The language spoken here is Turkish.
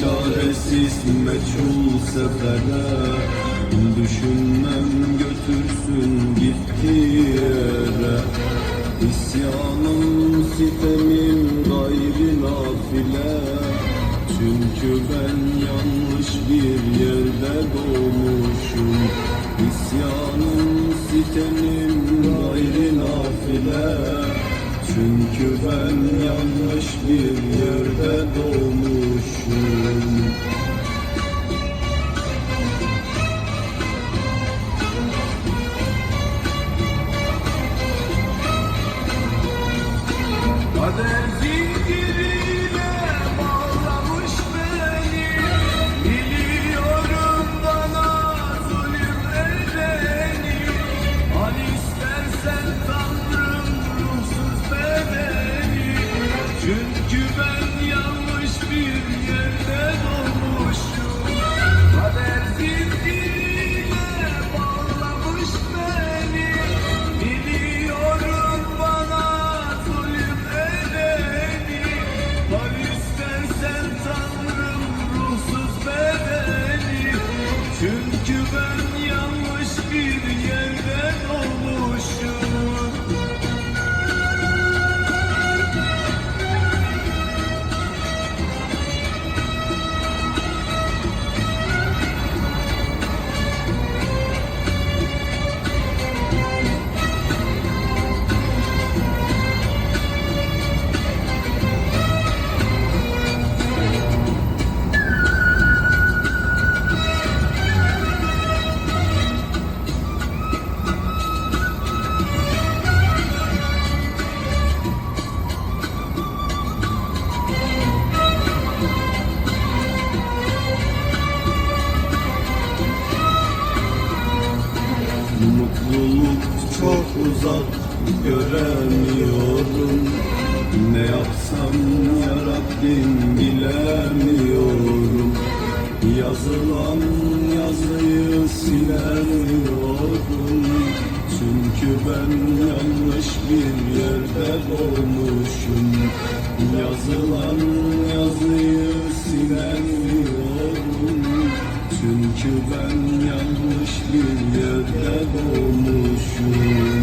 çaresiz meçhul sefere Düşünmem götürsün gittiği yere. İsyanım sitemim gayri nafile. Çünkü ben yanlış bir yerde doğmuşum. İsyanım sitemim gayri nafile. Çünkü ben yanlış bir yerde Mother's uzak göremiyorum. Ne yapsam ya Rabbim bilemiyorum. Yazılan yazıyı silemiyorum. Çünkü ben yanlış bir yerde doğmuşum. Yazılan yazıyı silemiyorum. Çünkü ben yanlış bir yerde doğmuşum